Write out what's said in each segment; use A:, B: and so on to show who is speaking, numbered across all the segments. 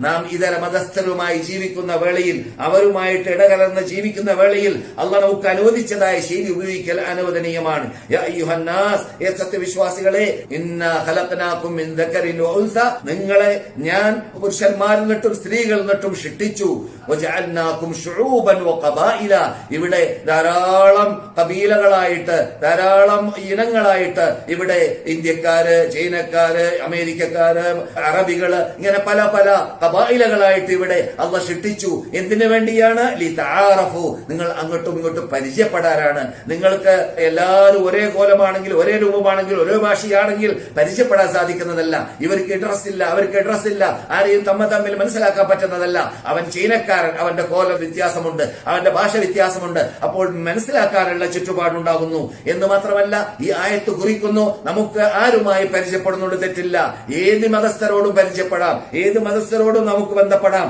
A: നാം ഇതര മതസ്ഥരുമായി ജീവിക്കുന്ന വേളയിൽ അവരുമായിട്ട് ഇടകലർന്ന് ജീവിക്കുന്ന വേളയിൽ അള്ളാഹ് നമുക്ക് അനുവദിച്ചതായ ശൈലി ഉപയോഗിക്കൽ അനുവദനീയമാണ്. ഏ സത്യവിശ്വാസികളെ ഇന്ന ഖലഖനാകും മിൻ ദക്കറിൻ വ ഉൻസ. നിങ്ങളെ ഞാൻ പുരുഷന്മാരിൽ നിന്നിട്ടും സ്ത്രീകളിൽ നിന്നിട്ടും സൃഷ്ടിച്ചു ഇവിടെ ധാരാളം കബീലകളായിട്ട് ധാരാളം ഇനങ്ങളായിട്ട് ഇവിടെ ഇന്ത്യക്കാര് ചൈനക്കാര് അമേരിക്കക്കാര് അറബികൾ ഇങ്ങനെ പല പല കബായിലകളായിട്ട് ഇവിടെ അള്ള സൃഷ്ടിച്ചു. എന്തിനു വേണ്ടിയാണ്? നിങ്ങൾ അങ്ങോട്ടും ഇങ്ങോട്ടും പരിചയപ്പെടാനാണ്. നിങ്ങൾക്ക് എല്ലാവരും ഒരേ കോലമാണെങ്കിൽ ഒരേ രൂപമാണെങ്കിൽ ഒരേ ഭാഷയാണെങ്കിൽ പരിചയപ്പെടാൻ സാധിക്കുന്നതല്ല. ഇവർക്ക് ഇഡ്രസ് ഇല്ല അവർക്ക് ഇഡ്രസ് ഇല്ല. ആരെയും തമ്മ തമ്മിൽ മനസ്സിലാക്കാൻ പറ്റുന്നതല്ല. അവൻ ചീനക്കാരൻ അവന്റെ കോല വ്യത്യാസമുണ്ട് അവന്റെ ഭാഷ വ്യത്യാസമുണ്ട്. അപ്പോൾ മനസ്സിലാക്കാനുള്ള ചുറ്റുപാടുണ്ടാകുന്നു. എന്ന് മാത്രമല്ല ഈ ആയത്ത് കുറിക്കുന്നു നമുക്ക് ആരുമായി പരിചയപ്പെടുന്നുണ്ട്? തെറ്റില്ല. ഏത് മതസ്ഥരോടും പരിചയപ്പെടാം. ഏത് മതസ്ഥരോടും അവരോട് നമുക്ക് ബന്ധപ്പെടാം.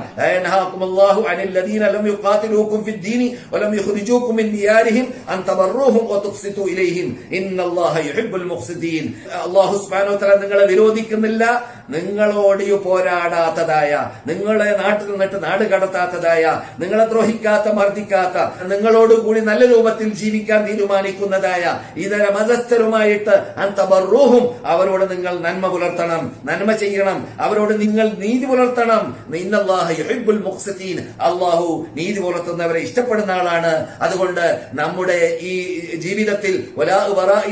A: നിങ്ങളെ വിരോധിക്കുന്നില്ല. നിങ്ങളോട് പോരാടാത്തതായ നിങ്ങളെ നാട്ടിൽ നിന്നിട്ട് നാട് കടത്താത്തതായ നിങ്ങളെ ദ്രോഹിക്കാത്ത മർദ്ദിക്കാത്ത നിങ്ങളോടുകൂടി നല്ല രൂപത്തിൽ ജീവിക്കാൻ തീരുമാനിക്കുന്നതായ ഇതര മതസ്ഥരുമായിട്ട് അന്തബറൂഹും അവരോട് നിങ്ങൾ നന്മ പുലർത്തണം നന്മ ചെയ്യണം. അവരോട് നിങ്ങൾ നീതി പുലർത്തണം. മുഖ്സിതീൻ. അള്ളാഹു നീതി പുലർത്തുന്നവരെ ഇഷ്ടപ്പെടുന്ന ആളാണ്. അതുകൊണ്ട് നമ്മുടെ ഈ ജീവിതത്തിൽ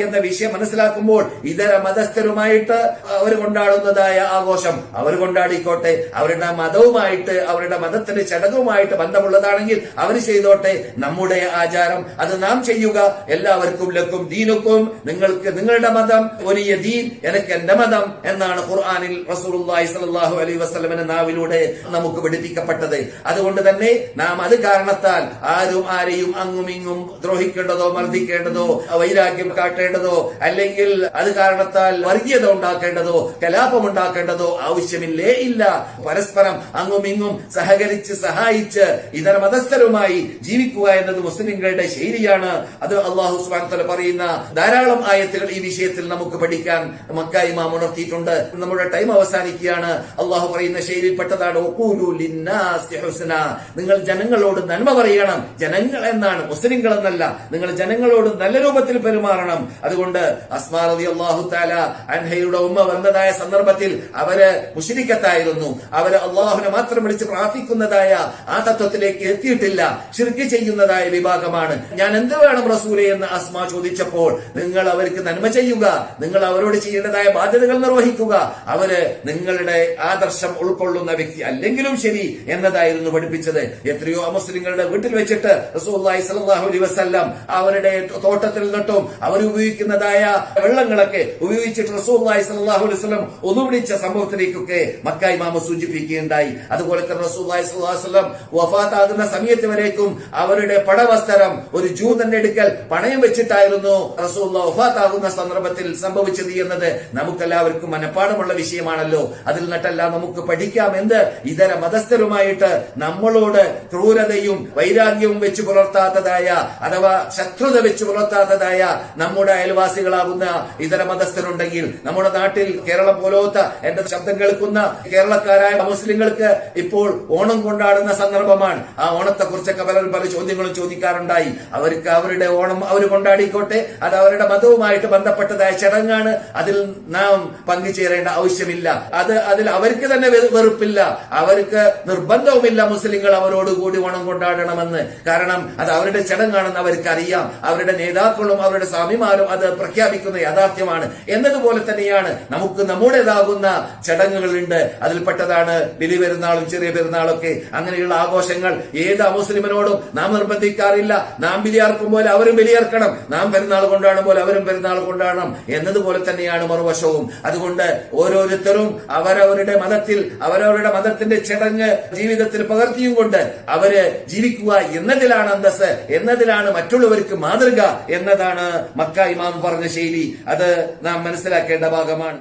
A: എന്ന വിഷയം മനസ്സിലാക്കുമ്പോൾ ഇതര മതസ്ഥരുമായിട്ട് അവർ കൊണ്ടാടുന്നതായ ആഘോഷം അവർ കൊണ്ടാടിക്കോട്ടെ. അവരുടെ മതവുമായിട്ട് അവരുടെ മതത്തിന്റെ ചടങ്ങുമായിട്ട് ബന്ധമുള്ളതാണെങ്കിൽ അവർ ചെയ്തോട്ടെ. നമ്മുടെ ആചാരം അത് നാം ചെയ്യുക. എല്ലാവർക്കും ലക്കും ദീനുക്കും. നിങ്ങൾക്ക് നിങ്ങളുടെ മതം ഒരു ദീൻ എനിക്ക് എന്റെ മതം എന്നാണ് ഖുർആാനിൽ സ്വല്ലല്ലാഹു അലൈഹി വസല്ലമയുടെ നാവിലൂടെ നമുക്ക് പഠിപ്പിക്കപ്പെട്ടത് അതുകൊണ്ട് തന്നെ നാം അത് കാരണത്താൽ ആരും ആരെയും അങ്ങും ഇങ്ങും ദ്രോഹിക്കേണ്ടതോ മർദ്ദിക്കേണ്ടതോ വൈരാഗ്യം കാട്ടേണ്ടതോ അല്ലെങ്കിൽ അത് കാരണത്താൽ വർഗീയത ഉണ്ടാക്കേണ്ടതോ കലാപം ഉണ്ടാക്കേണ്ടതോ ആവശ്യമില്ലേ ഇല്ല. പരസ്പരം അങ്ങും ഇങ്ങും സഹകരിച്ച് സഹായിച്ച് ഇതര മതസ്ഥരുമായി ജീവിക്കുക എന്നത് മുസ്ലിങ്ങളുടെ ശൈലിയാണ്. അത് അള്ളാഹു വ പറയുന്ന ധാരാളം ആയത്തുകൾ ഈ വിഷയത്തിൽ നമുക്ക് പഠിക്കാൻ മക്കായി മാം ഉണർത്തിയിട്ടുണ്ട്. നമ്മുടെ ടൈം അവസാനിക്കുകയാണ്. അള്ളാഹു പറയുന്ന ശൈലിയിൽപ്പെട്ടതാണ് "വഖൂലു ലിന്നാസി ഹുസ്ന." നിങ്ങൾ ജനങ്ങളോട് നന്മ പറയണം. ജനങ്ങൾ എന്നാണ് മുസ്ലിങ്ങൾ എന്നല്ല. നിങ്ങൾ ജനങ്ങളോട് നല്ല രൂപത്തിൽ പെരുമാറണം. അതുകൊണ്ട് അസ്മാ അള്ളാഹു തആല അൻഹയുടെ ഉമ്മ വന്നതായ സന്ദർഭത്തിൽ അവർ മുഷിരിക്കത്തായിരുന്നു അവർ അള്ളാഹുനെ മാത്രം വിളിച്ച് പ്രാർത്ഥിക്കുന്നതായ ആ തത്വത്തിലേക്ക് എത്തിയിട്ടില്ല. ശിർക്ക് ചെയ്യുന്നതായ വിഭാഗമാണ്. ഞാൻ എന്ത് വേണം റസൂലെ എന്ന് അസ്മ ചോദിച്ചപ്പോൾ നിങ്ങൾ അവർക്ക് നന്മ ചെയ്യുക. നിങ്ങൾ അവരോട് ചെയ്യേണ്ടതായ ബാധ്യതകൾ നിർവഹിക്കുക. അവർ നിങ്ങളുടെ ആദർശം ഉൾക്കൊള്ളുന്ന. വ്യക്തി അല്ലെങ്കിലും ശരി എന്നതായിരുന്നു പഠിപ്പിച്ചത്. എത്രയോ അമുസ്ലിങ്ങളുടെ വീട്ടിൽ വെച്ചിട്ട് വസല്ലം അവരുടെ തോട്ടത്തിൽ നിന്നിട്ടും അവർ ഉപയോഗിക്കുന്നതായ വെള്ളങ്ങളൊക്കെ ഉപയോഗിച്ചിട്ട് റസൂലുള്ളാഹി സലാഹു അലൈഹി ഒന്നുപിടിച്ച സംഭവത്തിലേക്കൊക്കെ മക്ക ഇമാമ സൂചിപ്പിക്കുകയുണ്ടായി. അതുപോലെ തന്നെ സ്വല്ലല്ലാഹു അലൈഹി വസല്ലം വഫാത്താകുന്ന സമയത്ത് വരേക്കും അവരുടെ പടവസ്ത്രം ഒരു ജൂതന്റെ എടുക്കൽ പണയം വെച്ചിട്ടായിരുന്നു റസൂലുള്ള വഫാത്താകുന്ന സന്ദർഭത്തിൽ സംഭവിച്ചത് എന്നത് നമുക്കെല്ലാവർക്കും മനഃപ്പാടമുള്ള വിഷയമാണല്ലോ. അതിൽ നിന്നിട്ടെല്ലാം നമുക്ക് പഠിക്കാം എന്ത് ഇതര മതസ്ഥരുമായിട്ട് നമ്മളോട് ക്രൂരതയും വൈരാഗ്യവും വെച്ച് പുലർത്താത്തതായ അഥവാ ശത്രുത വെച്ച് പുലർത്താത്തതായ നമ്മുടെ അയൽവാസികളാകുന്ന ഇതര മതസ്ഥരുണ്ടെങ്കിൽ നമ്മുടെ നാട്ടിൽ കേരളം പോലോത്ത എന്റെ ശബ്ദം കേൾക്കുന്ന കേരളക്കാരായ മുസ്ലിങ്ങൾക്ക് ഇപ്പോൾ ഓണം കൊണ്ടാടുന്ന സന്ദർഭമാണ്. ആ ഓണത്തെ കുറിച്ചൊക്കെ പലരും പല ചോദ്യങ്ങളും ചോദിക്കാറുണ്ടായി. അവർക്ക് അവരുടെ ഓണം അവർ കൊണ്ടാടിക്കോട്ടെ. അത് അവരുടെ മതവുമായിട്ട് ബന്ധപ്പെട്ടതായ ചടങ്ങാണ്. അതിൽ നാം പങ്കുചേരേണ്ട ആവശ്യമില്ല. അത് അതിൽ അവർക്ക് തന്നെ വെ- വെറുപ്പില്ല അവർക്ക് നിർബന്ധവുമില്ല മുസ്ലിങ്ങൾ അവരോട് കൂടി ഓണം കൊണ്ടാടണമെന്ന്. കാരണം അത് അവരുടെ ചടങ്ങാണെന്ന് അവർക്ക് അറിയാം അവരുടെ നേതാക്കളും അവരുടെ സ്വാമിമാരും അത് പ്രഖ്യാപിക്കുന്ന യാഥാർത്ഥ്യമാണ്. എന്നതുപോലെ തന്നെയാണ് നമുക്ക് നമ്മുടേതാകുന്ന ചടങ്ങുകളുണ്ട്. അതിൽപ്പെട്ടതാണ് ബലി പെരുന്നാളും ചെറിയ പെരുന്നാളൊക്കെ അങ്ങനെയുള്ള ആഘോഷങ്ങൾ. ഏത് അമുസ്ലിമിനോടും നാം നിർബന്ധിക്കാറില്ല. നാം ബലിയാർക്കും പോലെ അവരും ബലിയേർക്കണം. നാം പെരുന്നാൾ കൊണ്ടാടുമ്പോൾ അവരും പെരുന്നാൾ കൊണ്ടാടണം. എന്നതുപോലെ തന്നെയാണ് മറുവശവും. അതുകൊണ്ട് ഓരോരുത്തരും അവരവരുടെ മതത്തിൽ അവരവരുടെ മതത്തിന്റെ ചടങ്ങ് ജീവിതത്തിൽ പകർത്തിയും കൊണ്ട് അവർ ജീവിക്കുക എന്നതിലാണ് അന്തസ് എന്നതിലാണ് മറ്റുള്ളവർക്ക് മാതൃക എന്നതാണ് മക്ക ഇമാം പറഞ്ഞ ശൈലി. അത് നാം മനസ്സിലാക്കേണ്ട ഭാഗമാണ്.